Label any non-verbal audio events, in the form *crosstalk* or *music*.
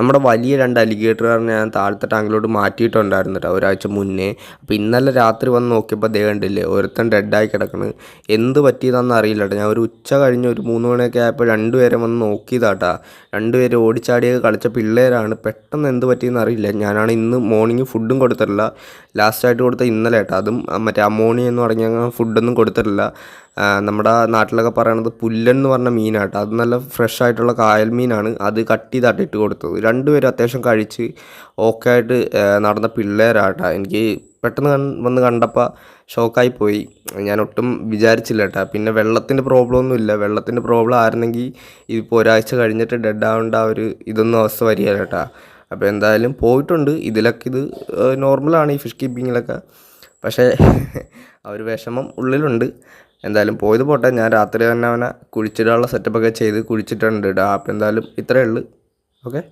നമ്മുടെ വലിയ രണ്ട് അലിഗേറ്ററാണ് ഞാൻ താഴത്തെ ടാങ്കിലോട്ട് മാറ്റിയിട്ടുണ്ടായിരുന്നു കേട്ടോ ഒരാഴ്ച മുന്നേ. അപ്പോൾ ഇന്നലെ രാത്രി വന്ന് നോക്കിയപ്പോൾ ദേ കണ്ടില്ലേ ഒരുത്തൻ ഡെഡായി കിടക്കണ്. എന്ത് പറ്റിയതാണെന്ന് അറിയില്ല കേട്ടോ ഞാൻ ഒരു ഉച്ച കഴിഞ്ഞ് ഒരു മൂന്ന് മണിയൊക്കെ ആയപ്പോൾ രണ്ടുപേരെ വന്ന് നോക്കിയതാട്ടാ രണ്ടുപേര് ഓടിച്ചാടിയൊക്കെ കളിച്ച പിള്ളേരാണ്. പെട്ടെന്ന് എന്ത് പറ്റിയെന്ന് അറിയില്ല. ഞാനാണ് ഇന്ന് മോർണിംഗ് ഫുഡും കൊടുത്തിട്ടില്ല. ലാസ്റ്റായിട്ട് കൊടുത്ത ഇന്നലെ കേട്ടോ അതും മറ്റേ അമോണിയ എന്ന് പറഞ്ഞ ഫുഡൊന്നും കൊടുത്തിട്ടില്ല. നമ്മുടെ നാട്ടിലൊക്കെ പറയണത് പുല്ലൻ എന്ന് പറഞ്ഞ മീനാട്ടോ. അത് നല്ല ഫ്രഷ് ആയിട്ടുള്ള കായൽ മീനാണ്. അത് കട്ട് ചെയ്താട്ട് ഇട്ട് കൊടുത്തത്. രണ്ടുപേരും അത്യാവശ്യം കഴിച്ച് ഓക്കെ ആയിട്ട് നടന്ന പിള്ളേരാട്ടാ. എനിക്ക് പെട്ടെന്ന് വന്ന് കണ്ടപ്പോൾ ഷോക്കായി പോയി. ഞാൻ ഒട്ടും വിചാരിച്ചില്ല കേട്ടോ പിന്നെ വെള്ളത്തിന്റെ പ്രോബ്ലം ഒന്നും ഇല്ല. വെള്ളത്തിന്റെ പ്രോബ്ലം ആയിരുന്നെങ്കിൽ ഇതിപ്പോൾ ഒരാഴ്ച കഴിഞ്ഞിട്ട് ഡെഡ് ആവേണ്ട ആ ഒരു ഇതൊന്നും അവസ്ഥ വരികയല്ല കേട്ടോ അപ്പോൾ എന്തായാലും പോയിട്ടുണ്ട്. ഇതിലൊക്കെ ഇത് നോർമലാണ് ഈ ഫിഷ് കീപ്പിങ്ങിലൊക്കെ പക്ഷേ *laughs* ആ ഒരു വിഷമം ഉള്ളിലുണ്ട്. എന്തായാലും പോയത് പോട്ടെ. ഞാൻ രാത്രി തന്നെ അവനെ കുഴിച്ചിടാനുള്ള സെറ്റപ്പൊക്കെ ചെയ്ത് കുഴിച്ചിട്ടുണ്ട്. അപ്പോൾ എന്തായാലും ഇത്രയേ ഉള്ളൂ. ഓക്കെ